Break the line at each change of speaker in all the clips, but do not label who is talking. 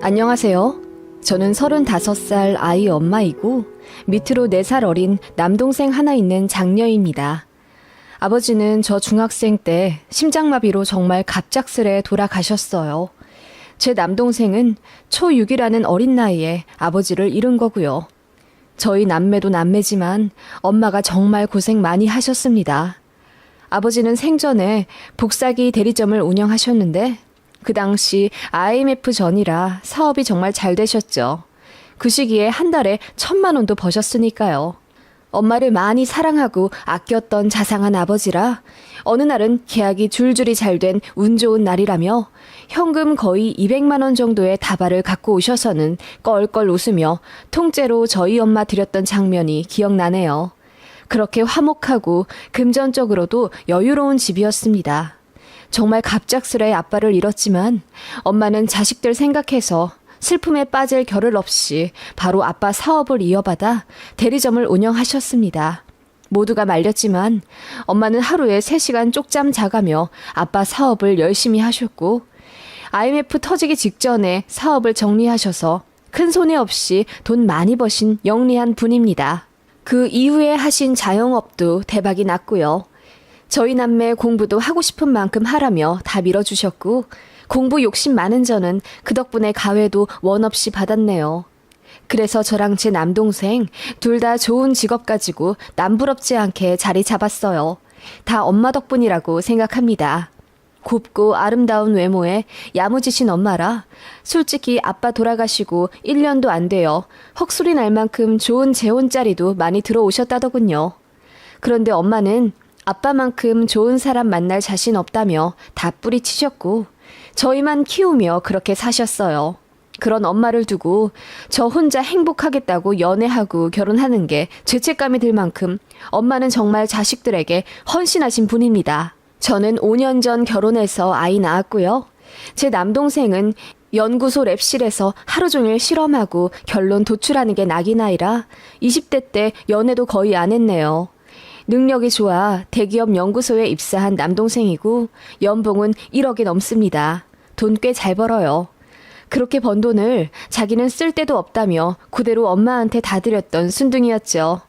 안녕하세요. 저는 35살 아이 엄마이고 밑으로 4살 어린 남동생 하나 있는 장녀입니다. 아버지는 저 중학생 때 심장마비로 정말 갑작스레 돌아가셨어요. 제 남동생은 초6이라는 어린 나이에 아버지를 잃은 거고요. 저희 남매도 남매지만 엄마가 정말 고생 많이 하셨습니다. 아버지는 생전에 복사기 대리점을 운영하셨는데 그 당시 IMF 전이라 사업이 정말 잘 되셨죠. 그 시기에 한 달에 천만 원도 버셨으니까요. 엄마를 많이 사랑하고 아꼈던 자상한 아버지라 어느 날은 계약이 줄줄이 잘 된 운 좋은 날이라며 현금 거의 200만 원 정도의 다발을 갖고 오셔서는 껄껄 웃으며 통째로 저희 엄마 드렸던 장면이 기억나네요. 그렇게 화목하고 금전적으로도 여유로운 집이었습니다. 정말 갑작스레 아빠를 잃었지만 엄마는 자식들 생각해서 슬픔에 빠질 겨를 없이 바로 아빠 사업을 이어받아 대리점을 운영하셨습니다. 모두가 말렸지만 엄마는 하루에 3시간 쪽잠 자가며 아빠 사업을 열심히 하셨고 IMF 터지기 직전에 사업을 정리하셔서 큰 손해 없이 돈 많이 버신 영리한 분입니다. 그 이후에 하신 자영업도 대박이 났고요. 저희 남매 공부도 하고 싶은 만큼 하라며 다 밀어주셨고 공부 욕심 많은 저는 그 덕분에 가회도 원 없이 받았네요. 그래서 저랑 제 남동생 둘 다 좋은 직업 가지고 남부럽지 않게 자리 잡았어요. 다 엄마 덕분이라고 생각합니다. 곱고 아름다운 외모에 야무지신 엄마라 솔직히 아빠 돌아가시고 1년도 안 돼요. 헉소리 날 만큼 좋은 재혼자리도 많이 들어오셨다더군요. 그런데 엄마는 아빠만큼 좋은 사람 만날 자신 없다며 다 뿌리치셨고 저희만 키우며 그렇게 사셨어요. 그런 엄마를 두고 저 혼자 행복하겠다고 연애하고 결혼하는 게 죄책감이 들 만큼 엄마는 정말 자식들에게 헌신하신 분입니다. 저는 5년 전 결혼해서 아이 낳았고요. 제 남동생은 연구소 랩실에서 하루 종일 실험하고 결론 도출하는 게 낙이나이라 20대 때 연애도 거의 안 했네요. 능력이 좋아 대기업 연구소에 입사한 남동생이고 연봉은 1억이 넘습니다. 돈 꽤 잘 벌어요. 그렇게 번 돈을 자기는 쓸 데도 없다며 그대로 엄마한테 다 드렸던 순둥이였죠.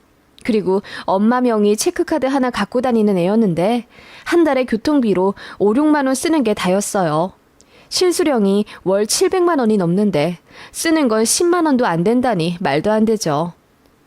그리고 엄마 명의 체크카드 하나 갖고 다니는 애였는데 한 달에 교통비로 5, 6만 원 쓰는 게 다였어요. 실수령이 월 700만 원이 넘는데 쓰는 건 10만 원도 안 된다니 말도 안 되죠.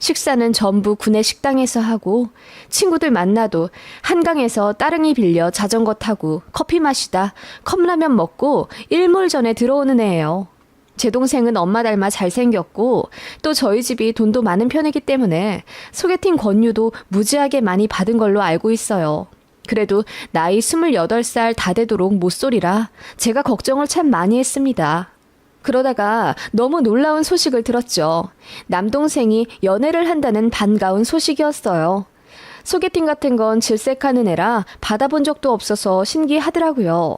식사는 전부 구내 식당에서 하고 친구들 만나도 한강에서 따릉이 빌려 자전거 타고 커피 마시다 컵라면 먹고 일몰 전에 들어오는 애예요. 제 동생은 엄마 닮아 잘생겼고 또 저희 집이 돈도 많은 편이기 때문에 소개팅 권유도 무지하게 많이 받은 걸로 알고 있어요. 그래도 나이 28살 다 되도록 못소리라 제가 걱정을 참 많이 했습니다. 그러다가 너무 놀라운 소식을 들었죠. 남동생이 연애를 한다는 반가운 소식이었어요. 소개팅 같은 건 질색하는 애라 받아본 적도 없어서 신기하더라고요.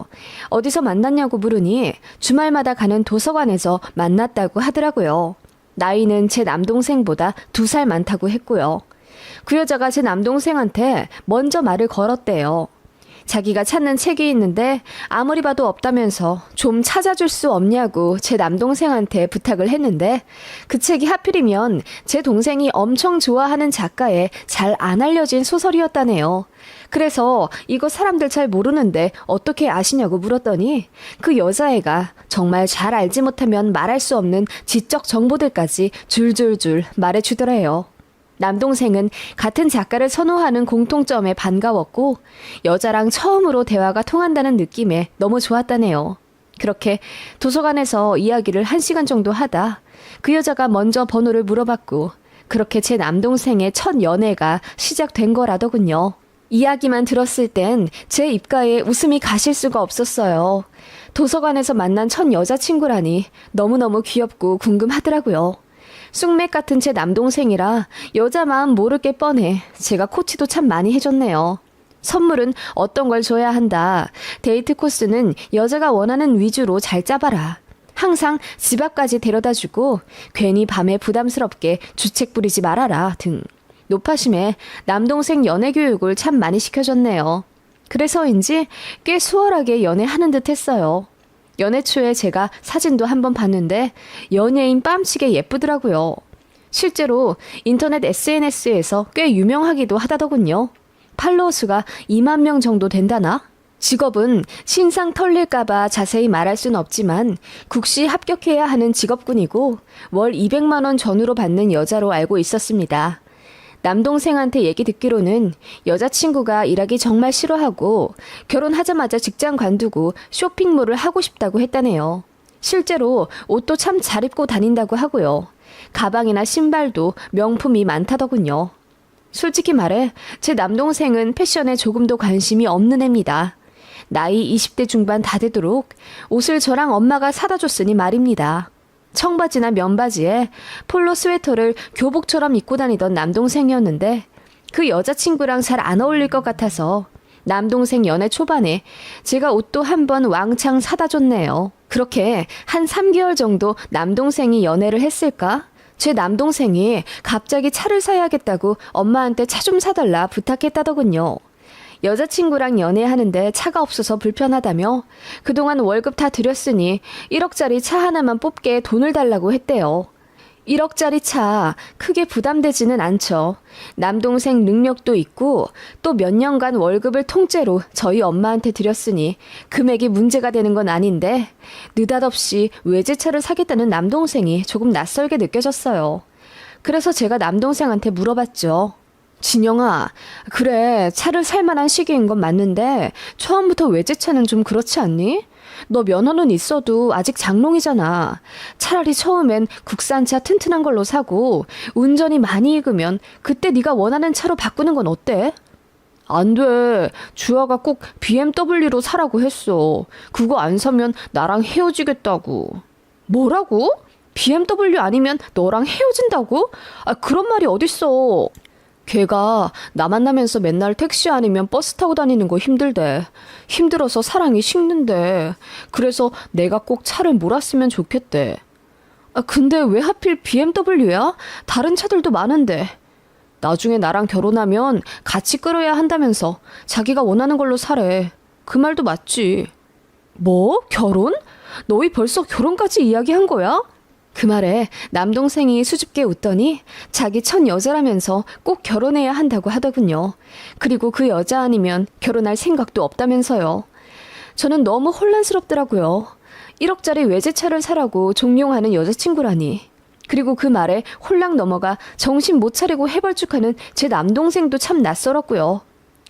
어디서 만났냐고 물으니 주말마다 가는 도서관에서 만났다고 하더라고요. 나이는 제 남동생보다 두 살 많다고 했고요. 그 여자가 제 남동생한테 먼저 말을 걸었대요. 자기가 찾는 책이 있는데 아무리 봐도 없다면서 좀 찾아줄 수 없냐고 제 남동생한테 부탁을 했는데 그 책이 하필이면 제 동생이 엄청 좋아하는 작가의 잘 안 알려진 소설이었다네요. 그래서 이거 사람들 잘 모르는데 어떻게 아시냐고 물었더니 그 여자애가 정말 잘 알지 못하면 말할 수 없는 지적 정보들까지 줄줄줄 말해주더래요. 남동생은 같은 작가를 선호하는 공통점에 반가웠고 여자랑 처음으로 대화가 통한다는 느낌에 너무 좋았다네요. 그렇게 도서관에서 이야기를 한 시간 정도 하다 그 여자가 먼저 번호를 물어봤고 그렇게 제 남동생의 첫 연애가 시작된 거라더군요. 이야기만 들었을 땐 제 입가에 웃음이 가실 수가 없었어요. 도서관에서 만난 첫 여자친구라니 너무너무 귀엽고 궁금하더라고요. 쑥맥 같은 제 남동생이라 여자 마음 모를 게 뻔해 제가 코치도 참 많이 해줬네요. 선물은 어떤 걸 줘야 한다. 데이트 코스는 여자가 원하는 위주로 잘 짜봐라. 항상 집 앞까지 데려다 주고 괜히 밤에 부담스럽게 주책 부리지 말아라 등. 노파심에 남동생 연애 교육을 참 많이 시켜줬네요. 그래서인지 꽤 수월하게 연애하는 듯 했어요. 연애 초에 제가 사진도 한번 봤는데 연예인 뺨치게 예쁘더라고요. 실제로 인터넷 SNS에서 꽤 유명하기도 하다더군요. 팔로워 수가 2만 명 정도 된다나? 직업은 신상 털릴까봐 자세히 말할 순 없지만 국시 합격해야 하는 직업군이고 월 200만 원 전후로 받는 여자로 알고 있었습니다. 남동생한테 얘기 듣기로는 여자친구가 일하기 정말 싫어하고 결혼하자마자 직장 관두고 쇼핑몰을 하고 싶다고 했다네요. 실제로 옷도 참 잘 입고 다닌다고 하고요. 가방이나 신발도 명품이 많다더군요. 솔직히 말해 제 남동생은 패션에 조금도 관심이 없는 애입니다. 나이 20대 중반 다 되도록 옷을 저랑 엄마가 사다 줬으니 말입니다. 청바지나 면바지에 폴로 스웨터를 교복처럼 입고 다니던 남동생이었는데 그 여자친구랑 잘 안 어울릴 것 같아서 남동생 연애 초반에 제가 옷도 한 번 왕창 사다 줬네요. 그렇게 한 3개월 정도 남동생이 연애를 했을까? 제 남동생이 갑자기 차를 사야겠다고 엄마한테 차 좀 사달라 부탁했다더군요. 여자친구랑 연애하는데 차가 없어서 불편하다며 그동안 월급 다 드렸으니 1억짜리 차 하나만 뽑게 돈을 달라고 했대요. 1억짜리 차 크게 부담되지는 않죠. 남동생 능력도 있고 또 몇 년간 월급을 통째로 저희 엄마한테 드렸으니 금액이 문제가 되는 건 아닌데 느닷없이 외제차를 사겠다는 남동생이 조금 낯설게 느껴졌어요. 그래서 제가 남동생한테 물어봤죠. 진영아, 그래, 차를 살 만한 시기인 건 맞는데, 처음부터 외제차는 좀 그렇지 않니? 너 면허는 있어도 아직 장롱이잖아. 차라리 처음엔 국산차 튼튼한 걸로 사고, 운전이 많이 익으면 그때 네가 원하는 차로 바꾸는 건 어때? 안 돼. 주아가 꼭 BMW로 사라고 했어. 그거 안 사면 나랑 헤어지겠다고. 뭐라고? BMW 아니면 너랑 헤어진다고? 아, 그런 말이 어딨어. 걔가 나 만나면서 맨날 택시 아니면 버스 타고 다니는 거 힘들대. 힘들어서 사랑이 식는데. 그래서 내가 꼭 차를 몰았으면 좋겠대. 아, 근데 왜 하필 BMW야? 다른 차들도 많은데. 나중에 나랑 결혼하면 같이 끌어야 한다면서 자기가 원하는 걸로 사래. 그 말도 맞지. 뭐? 결혼? 너희 벌써 결혼까지 이야기한 거야? 그 말에 남동생이 수줍게 웃더니 자기 첫 여자라면서 꼭 결혼해야 한다고 하더군요. 그리고 그 여자 아니면 결혼할 생각도 없다면서요. 저는 너무 혼란스럽더라고요. 1억짜리 외제차를 사라고 종용하는 여자친구라니. 그리고 그 말에 홀랑 넘어가 정신 못 차리고 해벌쭉하는 제 남동생도 참 낯설었고요.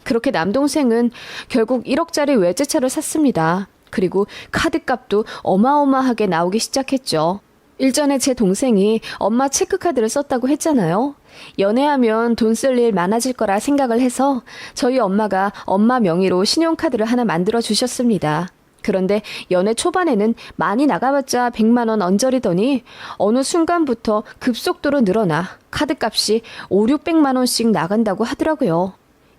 그렇게 남동생은 결국 1억짜리 외제차를 샀습니다. 그리고 카드값도 어마어마하게 나오기 시작했죠. 일전에 제 동생이 엄마 체크카드를 썼다고 했잖아요. 연애하면 돈 쓸 일 많아질 거라 생각을 해서 저희 엄마가 엄마 명의로 신용카드를 하나 만들어 주셨습니다. 그런데 연애 초반에는 많이 나가봤자 100만 원 언저리더니 어느 순간부터 급속도로 늘어나 카드값이 5, 600만 원씩 나간다고 하더라고요.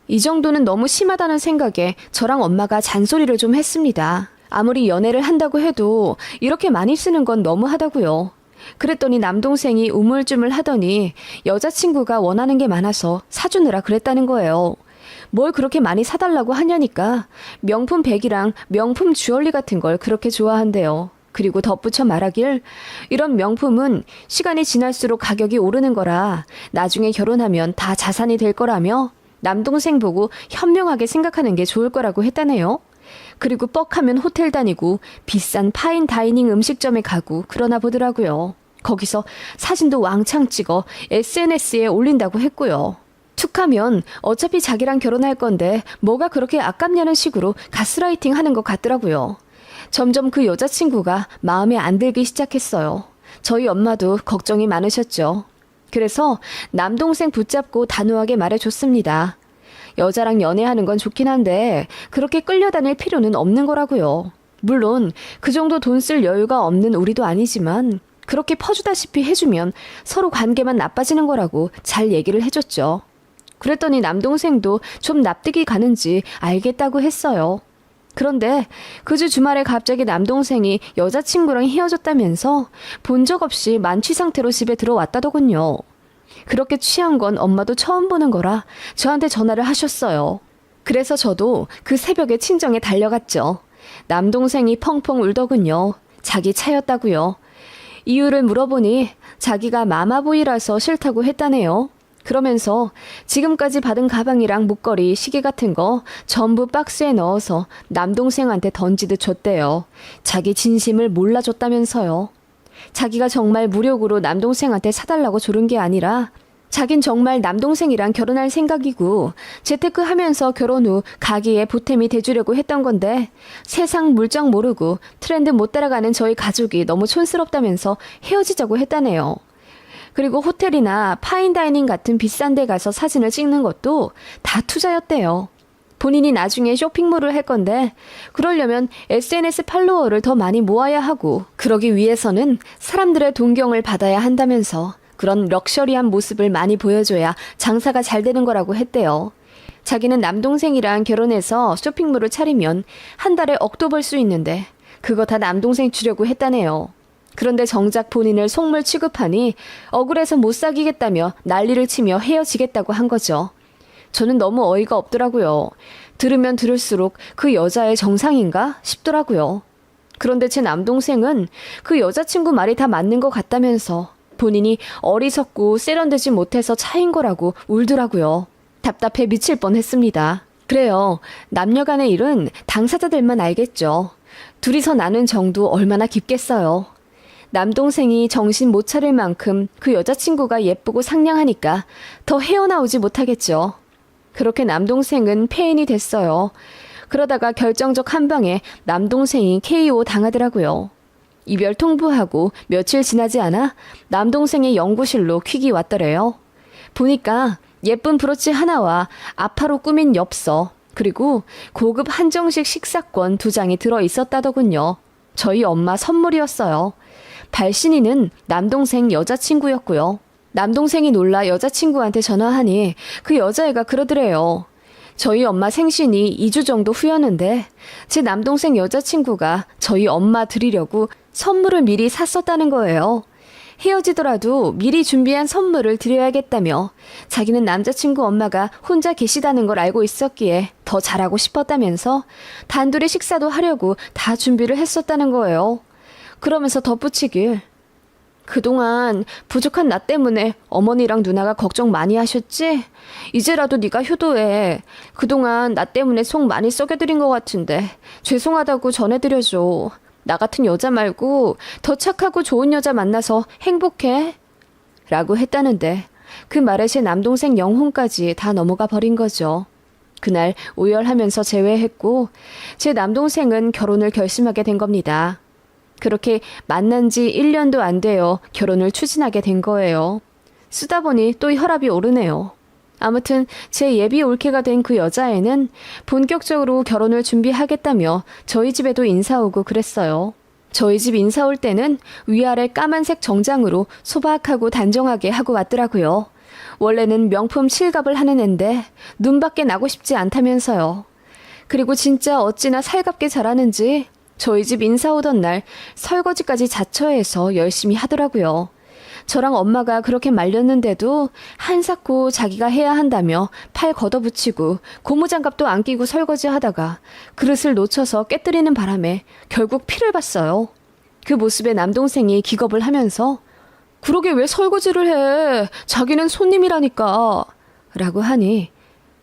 이 정도는 너무 심하다는 생각에 저랑 엄마가 잔소리를 좀 했습니다. 아무리 연애를 한다고 해도 이렇게 많이 쓰는 건 너무하다고요. 그랬더니 남동생이 우물쭈물 하더니 여자친구가 원하는 게 많아서 사주느라 그랬다는 거예요. 뭘 그렇게 많이 사달라고 하냐니까 명품 백이랑 명품 주얼리 같은 걸 그렇게 좋아한대요. 그리고 덧붙여 말하길 이런 명품은 시간이 지날수록 가격이 오르는 거라 나중에 결혼하면 다 자산이 될 거라며 남동생 보고 현명하게 생각하는 게 좋을 거라고 했다네요. 그리고 뻑하면 호텔 다니고 비싼 파인 다이닝 음식점에 가고 그러나 보더라고요. 거기서 사진도 왕창 찍어 SNS에 올린다고 했고요. 툭하면 어차피 자기랑 결혼할 건데 뭐가 그렇게 아깝냐는 식으로 가스라이팅 하는 것 같더라고요. 점점 그 여자친구가 마음에 안 들기 시작했어요. 저희 엄마도 걱정이 많으셨죠. 그래서 남동생 붙잡고 단호하게 말해줬습니다. 여자랑 연애하는 건 좋긴 한데 그렇게 끌려다닐 필요는 없는 거라고요. 물론 그 정도 돈 쓸 여유가 없는 우리도 아니지만 그렇게 퍼주다시피 해주면 서로 관계만 나빠지는 거라고 잘 얘기를 해줬죠. 그랬더니 남동생도 좀 납득이 가는지 알겠다고 했어요. 그런데 그 주 주말에 갑자기 남동생이 여자친구랑 헤어졌다면서 본 적 없이 만취 상태로 집에 들어왔다더군요. 그렇게 취한 건 엄마도 처음 보는 거라 저한테 전화를 하셨어요. 그래서 저도 그 새벽에 친정에 달려갔죠. 남동생이 펑펑 울더군요. 자기 차였다고요. 이유를 물어보니 자기가 마마보이라서 싫다고 했다네요. 그러면서 지금까지 받은 가방이랑 목걸이, 시계 같은 거 전부 박스에 넣어서 남동생한테 던지듯 줬대요. 자기 진심을 몰라줬다면서요. 자기가 정말 무력으로 남동생한테 사달라고 조른 게 아니라 자긴 정말 남동생이랑 결혼할 생각이고 재테크 하면서 결혼 후 가게에 보탬이 돼주려고 했던 건데 세상 물정 모르고 트렌드 못 따라가는 저희 가족이 너무 촌스럽다면서 헤어지자고 했다네요. 그리고 호텔이나 파인다이닝 같은 비싼 데 가서 사진을 찍는 것도 다 투자였대요. 본인이 나중에 쇼핑몰을 할 건데 그러려면 SNS 팔로워를 더 많이 모아야 하고 그러기 위해서는 사람들의 동경을 받아야 한다면서 그런 럭셔리한 모습을 많이 보여줘야 장사가 잘 되는 거라고 했대요. 자기는 남동생이랑 결혼해서 쇼핑몰을 차리면 한 달에 억도 벌 수 있는데 그거 다 남동생 주려고 했다네요. 그런데 정작 본인을 속물 취급하니 억울해서 못 사귀겠다며 난리를 치며 헤어지겠다고 한 거죠. 저는 너무 어이가 없더라고요. 들으면 들을수록 그 여자의 정상인가 싶더라고요. 그런데 제 남동생은 그 여자친구 말이 다 맞는 것 같다면서 본인이 어리석고 세련되지 못해서 차인 거라고 울더라고요. 답답해 미칠 뻔 했습니다. 그래요. 남녀 간의 일은 당사자들만 알겠죠. 둘이서 나눈 정도 얼마나 깊겠어요. 남동생이 정신 못 차릴 만큼 그 여자친구가 예쁘고 상냥하니까 더 헤어나오지 못하겠죠. 그렇게 남동생은 폐인이 됐어요. 그러다가 결정적 한 방에 남동생이 KO 당하더라고요. 이별 통보하고 며칠 지나지 않아 남동생의 연구실로 퀵이 왔더래요. 보니까 예쁜 브로치 하나와 아파로 꾸민 엽서, 그리고 고급 한정식 식사권 두 장이 들어 있었다더군요. 저희 엄마 선물이었어요. 발신이는 남동생 여자친구였고요. 남동생이 놀라 여자친구한테 전화하니 그 여자애가 그러더래요. 저희 엄마 생신이 2주 정도 후였는데 제 남동생 여자친구가 저희 엄마 드리려고 선물을 미리 샀었다는 거예요. 헤어지더라도 미리 준비한 선물을 드려야겠다며 자기는 남자친구 엄마가 혼자 계시다는 걸 알고 있었기에 더 잘하고 싶었다면서 단둘이 식사도 하려고 다 준비를 했었다는 거예요. 그러면서 덧붙이길 그동안 부족한 나 때문에 어머니랑 누나가 걱정 많이 하셨지? 이제라도 네가 효도해. 그동안 나 때문에 속 많이 썩여드린 것 같은데 죄송하다고 전해드려줘. 나 같은 여자 말고 더 착하고 좋은 여자 만나서 행복해. 라고 했다는데 그 말에 제 남동생 영혼까지 다 넘어가 버린 거죠. 그날 오열하면서 제외했고 제 남동생은 결혼을 결심하게 된 겁니다. 그렇게 만난 지 1년도 안 되어 결혼을 추진하게 된 거예요. 쓰다 보니 또 혈압이 오르네요. 아무튼 제 예비 올케가 된 그 여자애는 본격적으로 결혼을 준비하겠다며 저희 집에도 인사 오고 그랬어요. 저희 집 인사 올 때는 위아래 까만색 정장으로 소박하고 단정하게 하고 왔더라고요. 원래는 명품 실갑을 하는 앤데 눈밖에 나고 싶지 않다면서요. 그리고 진짜 어찌나 살갑게 잘하는지 저희 집 인사 오던 날 설거지까지 자처해서 열심히 하더라고요. 저랑 엄마가 그렇게 말렸는데도 한사코 자기가 해야 한다며 팔 걷어붙이고 고무장갑도 안 끼고 설거지 하다가 그릇을 놓쳐서 깨뜨리는 바람에 결국 피를 봤어요. 그 모습에 남동생이 기겁을 하면서 그러게 왜 설거지를 해? 자기는 손님이라니까. 라고 하니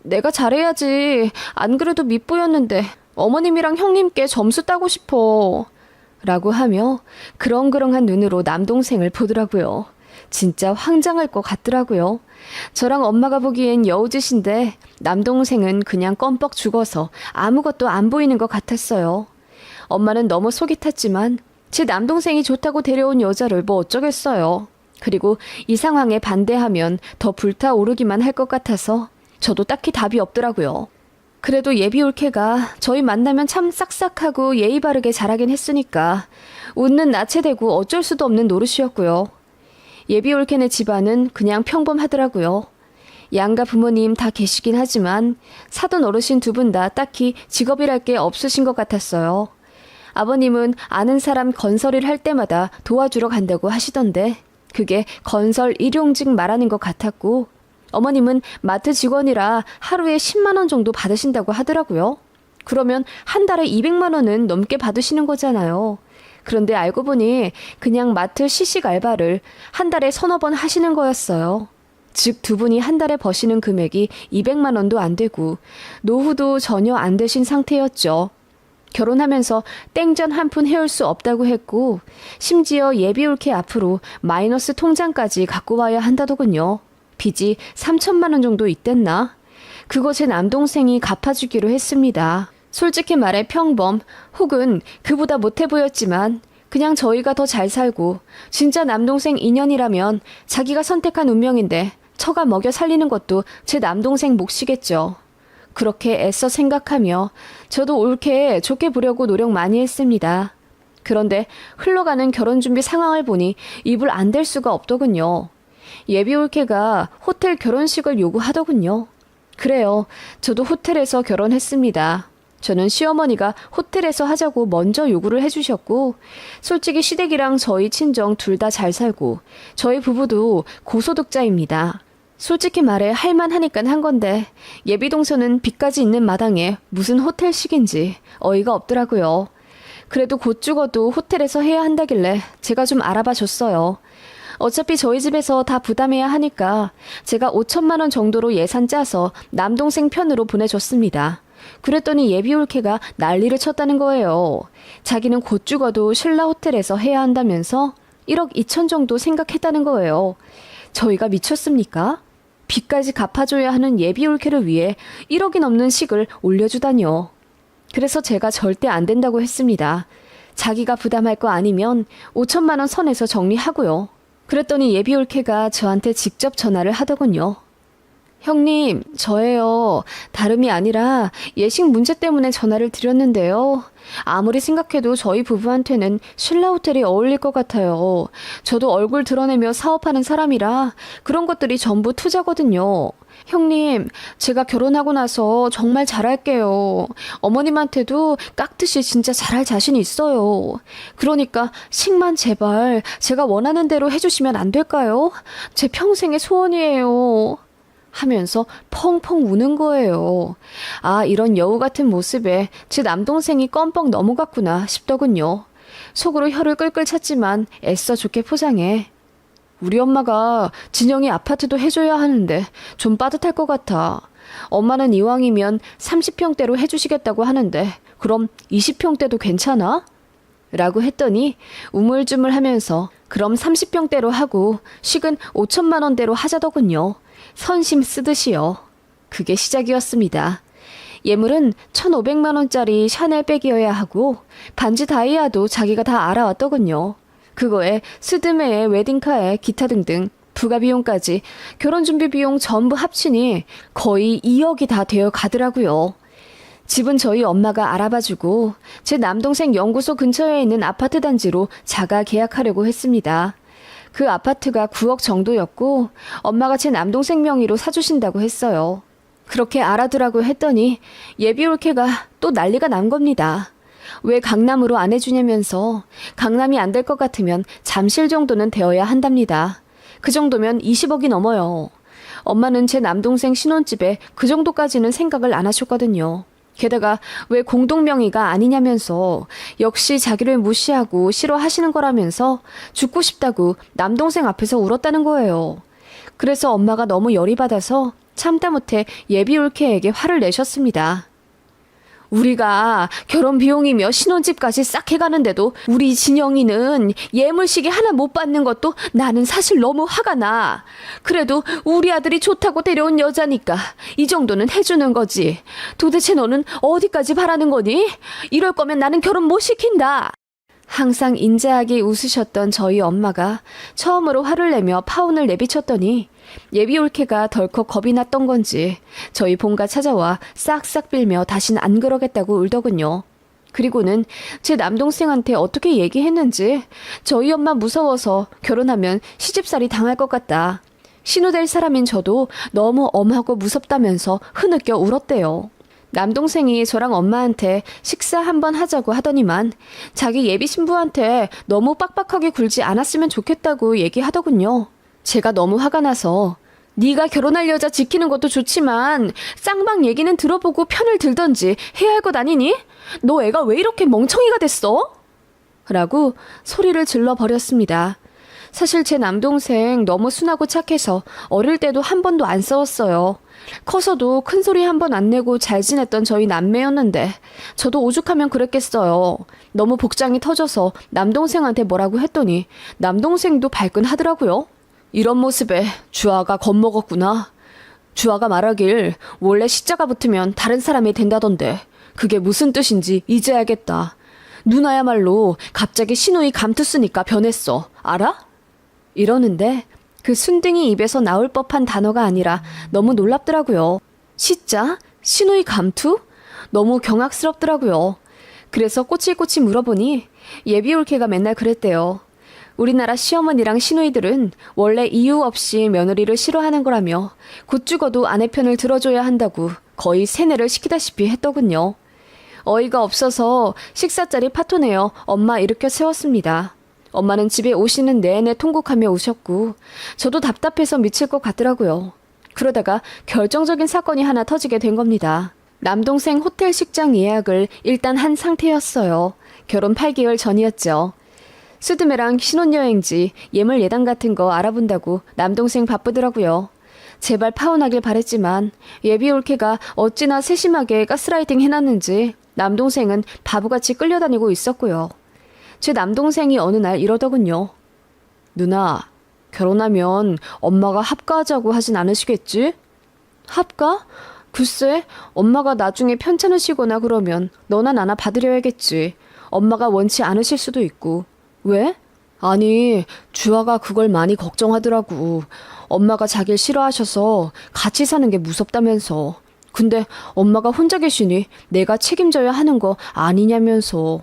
내가 잘해야지. 안 그래도 밑보였는데 어머님이랑 형님께 점수 따고 싶어. 라고 하며 그렁그렁한 눈으로 남동생을 보더라고요. 진짜 황장할 것 같더라고요. 저랑 엄마가 보기엔 여우짓인데 남동생은 그냥 껌뻑 죽어서 아무것도 안 보이는 것 같았어요. 엄마는 너무 속이 탔지만 제 남동생이 좋다고 데려온 여자를 뭐 어쩌겠어요. 그리고 이 상황에 반대하면 더 불타오르기만 할 것 같아서 저도 딱히 답이 없더라고요. 그래도 예비 올케가 저희 만나면 참 싹싹하고 예의 바르게 잘하긴 했으니까 웃는 나체되고 어쩔 수도 없는 노릇이었고요. 예비 올케네 집안은 그냥 평범하더라고요. 양가 부모님 다 계시긴 하지만 사돈 어르신 두 분 다 딱히 직업이랄 게 없으신 것 같았어요. 아버님은 아는 사람 건설일 할 때마다 도와주러 간다고 하시던데 그게 건설 일용직 말하는 것 같았고 어머님은 마트 직원이라 하루에 10만 원 정도 받으신다고 하더라고요. 그러면 한 달에 200만 원은 넘게 받으시는 거잖아요. 그런데 알고 보니 그냥 마트 시식 알바를 한 달에 서너 번 하시는 거였어요. 즉 두 분이 한 달에 버시는 금액이 200만 원도 안 되고 노후도 전혀 안 되신 상태였죠. 결혼하면서 땡전 한 푼 해올 수 없다고 했고 심지어 예비 올케 앞으로 마이너스 통장까지 갖고 와야 한다더군요. 빚이 3천만 원 정도 있댔나? 그거 제 남동생이 갚아주기로 했습니다. 솔직히 말해 평범 혹은 그보다 못해 보였지만 그냥 저희가 더 잘 살고 진짜 남동생 인연이라면 자기가 선택한 운명인데 처가 먹여 살리는 것도 제 남동생 몫이겠죠. 그렇게 애써 생각하며 저도 옳게 좋게 보려고 노력 많이 했습니다. 그런데 흘러가는 결혼 준비 상황을 보니 입을 안 댈 수가 없더군요. 예비 올케가 호텔 결혼식을 요구하더군요. 그래요. 저도 호텔에서 결혼했습니다. 저는 시어머니가 호텔에서 하자고 먼저 요구를 해주셨고, 솔직히 시댁이랑 저희 친정 둘 다 잘 살고, 저희 부부도 고소득자입니다. 솔직히 말해 할만하니까 한 건데, 예비 동서는 빚까지 있는 마당에 무슨 호텔식인지 어이가 없더라고요. 그래도 곧 죽어도 호텔에서 해야 한다길래 제가 좀 알아봐 줬어요. 어차피 저희 집에서 다 부담해야 하니까 제가 5천만 원 정도로 예산 짜서 남동생 편으로 보내줬습니다. 그랬더니 예비 올케가 난리를 쳤다는 거예요. 자기는 곧 죽어도 신라 호텔에서 해야 한다면서 1억 2천 정도 생각했다는 거예요. 저희가 미쳤습니까? 빚까지 갚아줘야 하는 예비 올케를 위해 1억이 넘는 식을 올려주다니요. 그래서 제가 절대 안 된다고 했습니다. 자기가 부담할 거 아니면 5천만 원 선에서 정리하고요. 그랬더니 예비 올케가 저한테 직접 전화를 하더군요. 형님, 저예요. 다름이 아니라 예식 문제 때문에 전화를 드렸는데요. 아무리 생각해도 저희 부부한테는 신라 호텔이 어울릴 것 같아요. 저도 얼굴 드러내며 사업하는 사람이라 그런 것들이 전부 투자거든요. 형님, 제가 결혼하고 나서 정말 잘할게요. 어머님한테도 깍듯이 진짜 잘할 자신이 있어요. 그러니까 식만 제발 제가 원하는 대로 해주시면 안 될까요? 제 평생의 소원이에요. 하면서 펑펑 우는 거예요. 아, 이런 여우 같은 모습에 제 남동생이 껌뻑 넘어갔구나 싶더군요. 속으로 혀를 끌끌 찼지만 애써 좋게 포장해. 우리 엄마가 진영이 아파트도 해줘야 하는데 좀 빠듯할 것 같아. 엄마는 이왕이면 30평대로 해주시겠다고 하는데 그럼 20평대도 괜찮아? 라고 했더니 우물쭈물 하면서 그럼 30평대로 하고 식은 5천만 원대로 하자더군요. 선심 쓰듯이요. 그게 시작이었습니다. 예물은 1,500만 원짜리 샤넬 백이어야 하고 반지 다이아도 자기가 다 알아왔더군요. 그거에 스드메의 웨딩카에 기타 등등 부가 비용까지 결혼 준비 비용 전부 합치니 거의 2억이 다 되어 가더라고요. 집은 저희 엄마가 알아봐주고 제 남동생 연구소 근처에 있는 아파트 단지로 자가 계약하려고 했습니다. 그 아파트가 9억 정도였고 엄마가 제 남동생 명의로 사주신다고 했어요. 그렇게 알아두라고 했더니 예비 올케가 또 난리가 난 겁니다. 왜 강남으로 안 해주냐면서 강남이 안 될 것 같으면 잠실 정도는 되어야 한답니다. 그 정도면 20억이 넘어요. 엄마는 제 남동생 신혼집에 그 정도까지는 생각을 안 하셨거든요. 게다가 왜 공동명의가 아니냐면서 역시 자기를 무시하고 싫어하시는 거라면서 죽고 싶다고 남동생 앞에서 울었다는 거예요. 그래서 엄마가 너무 열이 받아서 참다 못해 예비 올케에게 화를 내셨습니다. 우리가 결혼 비용이며 신혼집까지 싹 해가는데도 우리 진영이는 예물시계 하나 못 받는 것도 나는 사실 너무 화가 나. 그래도 우리 아들이 좋다고 데려온 여자니까 이 정도는 해주는 거지. 도대체 너는 어디까지 바라는 거니? 이럴 거면 나는 결혼 못 시킨다. 항상 인자하게 웃으셨던 저희 엄마가 처음으로 화를 내며 파혼을 내비쳤더니 예비 올케가 덜컥 겁이 났던 건지 저희 본가 찾아와 싹싹 빌며 다신 안 그러겠다고 울더군요. 그리고는 제 남동생한테 어떻게 얘기했는지 저희 엄마 무서워서 결혼하면 시집살이 당할 것 같다. 신우될 사람인 저도 너무 엄하고 무섭다면서 흐느껴 울었대요. 남동생이 저랑 엄마한테 식사 한번 하자고 하더니만 자기 예비 신부한테 너무 빡빡하게 굴지 않았으면 좋겠다고 얘기하더군요. 제가 너무 화가 나서 네가 결혼할 여자 지키는 것도 좋지만 쌍방 얘기는 들어보고 편을 들던지 해야 할 것 아니니? 너 애가 왜 이렇게 멍청이가 됐어? 라고 소리를 질러 버렸습니다. 사실 제 남동생 너무 순하고 착해서 어릴 때도 한 번도 안 싸웠어요. 커서도 큰 소리 한 번 안 내고 잘 지냈던 저희 남매였는데 저도 오죽하면 그랬겠어요. 너무 복장이 터져서 남동생한테 뭐라고 했더니 남동생도 발끈하더라고요. 이런 모습에 주아가 겁먹었구나. 주아가 말하길 원래 시자가 붙으면 다른 사람이 된다던데 그게 무슨 뜻인지 이제 알겠다. 누나야말로 갑자기 신우이 감투 쓰니까 변했어. 알아? 이러는데 그 순둥이 입에서 나올 법한 단어가 아니라 너무 놀랍더라고요. 시자? 신우이 감투? 너무 경악스럽더라고요. 그래서 꼬칠꼬칠 물어보니 예비 올케가 맨날 그랬대요. 우리나라 시어머니랑 시누이들은 원래 이유 없이 며느리를 싫어하는 거라며 곧 죽어도 아내 편을 들어줘야 한다고 거의 세뇌를 시키다시피 했더군요. 어이가 없어서 식사 자리 파토내어 엄마 일으켜 세웠습니다. 엄마는 집에 오시는 내내 통곡하며 우셨고 저도 답답해서 미칠 것 같더라고요. 그러다가 결정적인 사건이 하나 터지게 된 겁니다. 남동생 호텔 식장 예약을 일단 한 상태였어요. 결혼 8개월 전이었죠. 스드메랑 신혼여행지, 예물 예당 같은 거 알아본다고 남동생 바쁘더라고요. 제발 파혼하길 바랬지만 예비 올케가 어찌나 세심하게 가스라이팅 해놨는지 남동생은 바보같이 끌려다니고 있었고요. 제 남동생이 어느 날 이러더군요. 누나, 결혼하면 엄마가 합가하자고 하진 않으시겠지? 합가? 글쎄, 엄마가 나중에 편찮으시거나 그러면 너나 나나 받으려야겠지. 엄마가 원치 않으실 수도 있고. 왜? 아니, 주아가 그걸 많이 걱정하더라고. 엄마가 자길 싫어하셔서 같이 사는 게 무섭다면서. 근데 엄마가 혼자 계시니 내가 책임져야 하는 거 아니냐면서.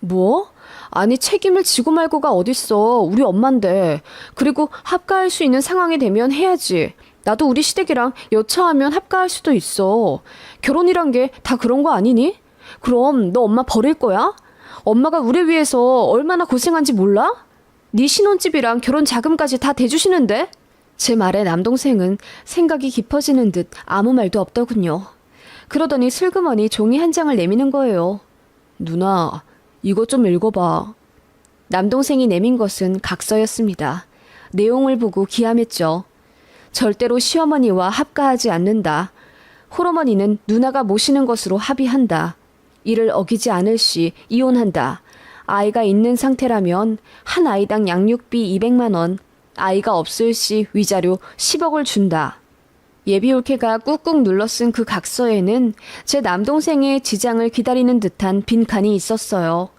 뭐? 아니 책임을 지고 말고가 어딨어. 우리 엄만데. 그리고 합가할 수 있는 상황이 되면 해야지. 나도 우리 시댁이랑 여차하면 합가할 수도 있어. 결혼이란 게 다 그런 거 아니니? 그럼 너 엄마 버릴 거야? 엄마가 우리 위해서 얼마나 고생한지 몰라? 네 신혼집이랑 결혼 자금까지 다 대주시는데? 제 말에 남동생은 생각이 깊어지는 듯 아무 말도 없더군요. 그러더니 슬그머니 종이 한 장을 내미는 거예요. 누나, 이것 좀 읽어봐. 남동생이 내민 것은 각서였습니다. 내용을 보고 기함했죠. 절대로 시어머니와 합가하지 않는다. 홀어머니는 누나가 모시는 것으로 합의한다. 이를 어기지 않을 시 이혼한다. 아이가 있는 상태라면 한 아이당 양육비 200만 원, 아이가 없을 시 위자료 10억을 준다. 예비올케가 꾹꾹 눌러 쓴 그 각서에는 제 남동생의 지장을 기다리는 듯한 빈칸이 있었어요.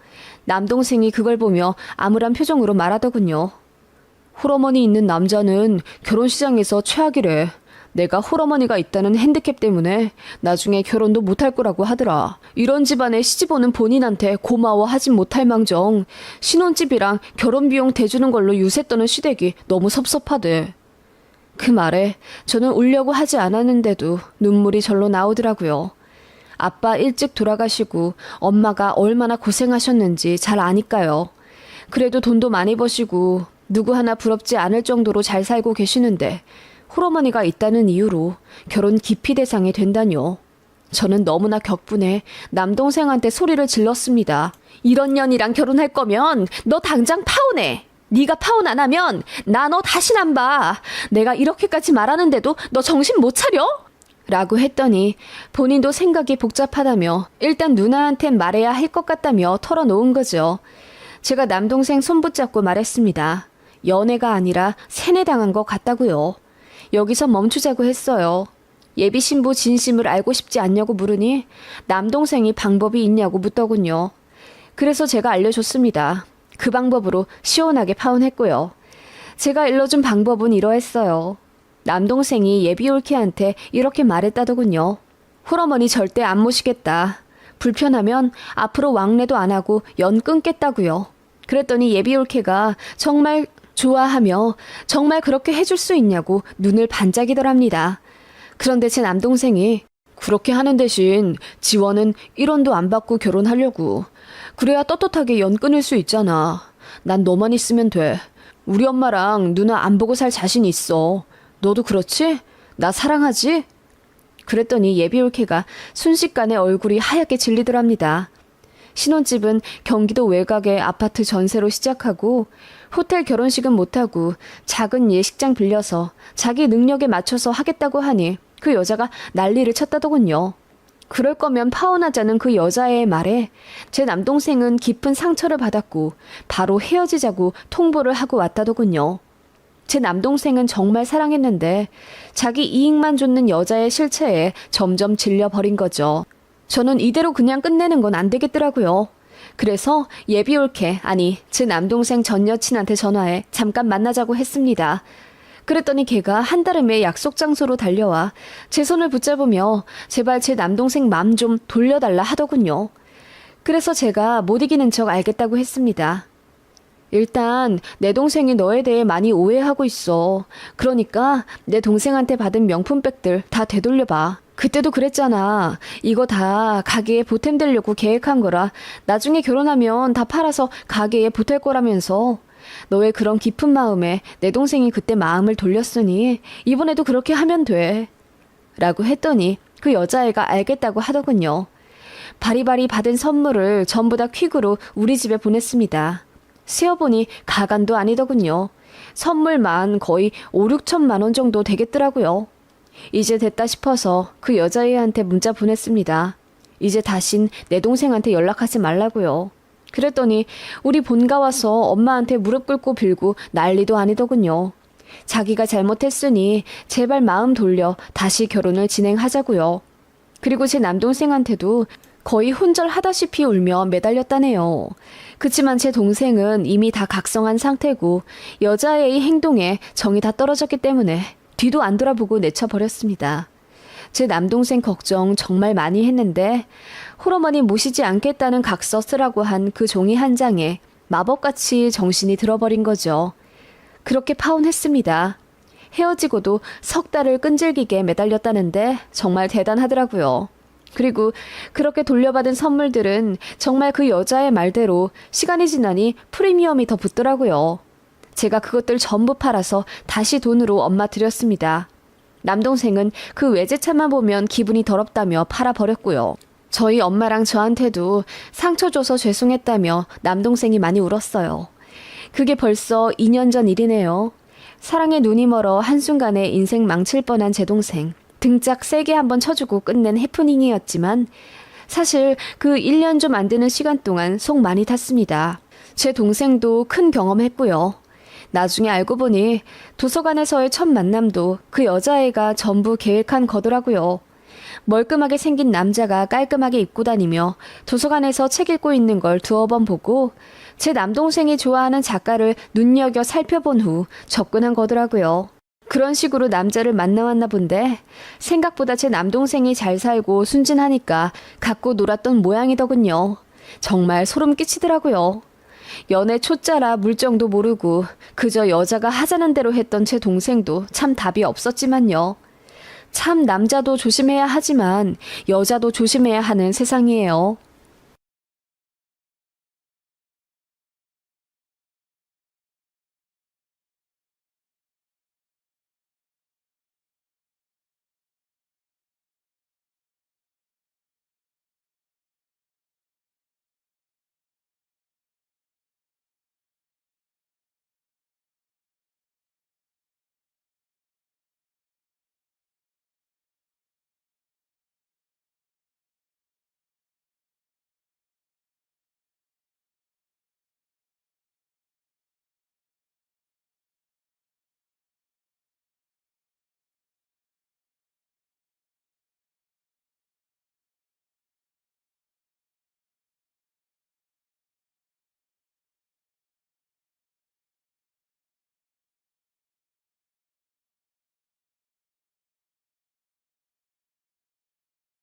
남동생이 그걸 보며 암울한 표정으로 말하더군요. 홀어머니 있는 남자는 결혼시장에서 최악이래. 내가 홀어머니가 있다는 핸디캡 때문에 나중에 결혼도 못할 거라고 하더라. 이런 집안에 시집오는 본인한테 고마워하진 못할 망정 신혼집이랑 결혼비용 대주는 걸로 유세 떠는 시댁이 너무 섭섭하대. 그 말에 저는 울려고 하지 않았는데도 눈물이 절로 나오더라고요. 아빠 일찍 돌아가시고 엄마가 얼마나 고생하셨는지 잘 아니까요. 그래도 돈도 많이 버시고 누구 하나 부럽지 않을 정도로 잘 살고 계시는데 홀어머니가 있다는 이유로 결혼 기피 대상이 된다뇨. 저는 너무나 격분해 남동생한테 소리를 질렀습니다. 이런 년이랑 결혼할 거면 너 당장 파혼해. 네가 파혼 안 하면 나 너 다신 안 봐. 내가 이렇게까지 말하는데도 너 정신 못 차려? 라고 했더니 본인도 생각이 복잡하다며 일단 누나한텐 말해야 할 것 같다며 털어놓은 거죠. 제가 남동생 손 붙잡고 말했습니다. 연애가 아니라 세뇌당한 것 같다고요. 여기서 멈추자고 했어요. 예비 신부 진심을 알고 싶지 않냐고 물으니 남동생이 방법이 있냐고 묻더군요. 그래서 제가 알려줬습니다. 그 방법으로 시원하게 파혼했고요. 제가 일러준 방법은 이러했어요. 남동생이 예비 올케한테 이렇게 말했다더군요. 홀어머니 절대 안 모시겠다. 불편하면 앞으로 왕래도 안 하고 연 끊겠다고요. 그랬더니 예비 올케가 정말 좋아하며 정말 그렇게 해줄 수 있냐고 눈을 반짝이더랍니다. 그런데 제 남동생이 그렇게 하는 대신 지원은 1원도 안 받고 결혼하려고. 그래야 떳떳하게 연 끊을 수 있잖아. 난 너만 있으면 돼. 우리 엄마랑 누나 안 보고 살 자신 있어. 너도 그렇지? 나 사랑하지? 그랬더니 예비 올케가 순식간에 얼굴이 하얗게 질리더랍니다. 신혼집은 경기도 외곽의 아파트 전세로 시작하고 호텔 결혼식은 못하고 작은 예식장 빌려서 자기 능력에 맞춰서 하겠다고 하니 그 여자가 난리를 쳤다더군요. 그럴 거면 파혼하자는 그 여자의 말에 제 남동생은 깊은 상처를 받았고 바로 헤어지자고 통보를 하고 왔다더군요. 제 남동생은 정말 사랑했는데 자기 이익만 쫓는 여자의 실체에 점점 질려버린 거죠. 저는 이대로 그냥 끝내는 건 안 되겠더라고요. 그래서 예비 올케, 아니, 제 남동생 전 여친한테 전화해 잠깐 만나자고 했습니다. 그랬더니 걔가 한 달음에 약속 장소로 달려와 제 손을 붙잡으며 제발 제 남동생 맘 좀 돌려달라 하더군요. 그래서 제가 못 이기는 척 알겠다고 했습니다. 일단 내 동생이 너에 대해 많이 오해하고 있어. 그러니까 내 동생한테 받은 명품백들 다 되돌려봐. 그때도 그랬잖아. 이거 다 가게에 보탬되려고 계획한 거라. 나중에 결혼하면 다 팔아서 가게에 보탤 거라면서. 너의 그런 깊은 마음에 내 동생이 그때 마음을 돌렸으니 이번에도 그렇게 하면 돼. 라고 했더니 그 여자애가 알겠다고 하더군요. 바리바리 받은 선물을 전부 다 퀵으로 우리 집에 보냈습니다. 세어보니 가간도 아니더군요. 선물만 거의 5, 6천만 원 정도 되겠더라고요. 이제 됐다 싶어서 그 여자애한테 문자 보냈습니다. 이제 다신 내 동생한테 연락하지 말라고요. 그랬더니 우리 본가 와서 엄마한테 무릎 꿇고 빌고 난리도 아니더군요. 자기가 잘못했으니 제발 마음 돌려 다시 결혼을 진행하자고요. 그리고 제 남동생한테도 거의 혼절하다시피 울며 매달렸다네요. 그치만 제 동생은 이미 다 각성한 상태고 여자애의 행동에 정이 다 떨어졌기 때문에 뒤도 안 돌아보고 내쳐버렸습니다. 제 남동생 걱정 정말 많이 했는데 홀어머니 모시지 않겠다는 각서 쓰라고 한 그 종이 한 장에 마법같이 정신이 들어버린 거죠. 그렇게 파혼했습니다. 헤어지고도 석 달을 끈질기게 매달렸다는데 정말 대단하더라고요. 그리고 그렇게 돌려받은 선물들은 정말 그 여자의 말대로 시간이 지나니 프리미엄이 더 붙더라고요. 제가 그것들 전부 팔아서 다시 돈으로 엄마 드렸습니다. 남동생은 그 외제차만 보면 기분이 더럽다며 팔아버렸고요. 저희 엄마랑 저한테도 상처 줘서 죄송했다며 남동생이 많이 울었어요. 그게 벌써 2년 전 일이네요. 사랑에 눈이 멀어 한순간에 인생 망칠 뻔한 제 동생. 등짝 세게 한번 쳐주고 끝낸 해프닝이었지만 사실 그 1년 좀 안 되는 시간 동안 속 많이 탔습니다. 제 동생도 큰 경험했고요. 나중에 알고 보니 도서관에서의 첫 만남도 그 여자애가 전부 계획한 거더라고요. 멀끔하게 생긴 남자가 깔끔하게 입고 다니며 도서관에서 책 읽고 있는 걸 두어 번 보고 제 남동생이 좋아하는 작가를 눈여겨 살펴본 후 접근한 거더라고요. 그런 식으로 남자를 만나왔나 본데 생각보다 제 남동생이 잘 살고 순진하니까 갖고 놀았던 모양이더군요. 정말 소름 끼치더라고요. 연애 초짜라 물정도 모르고 그저 여자가 하자는 대로 했던 제 동생도 참 답이 없었지만요. 참 남자도 조심해야 하지만 여자도 조심해야 하는 세상이에요.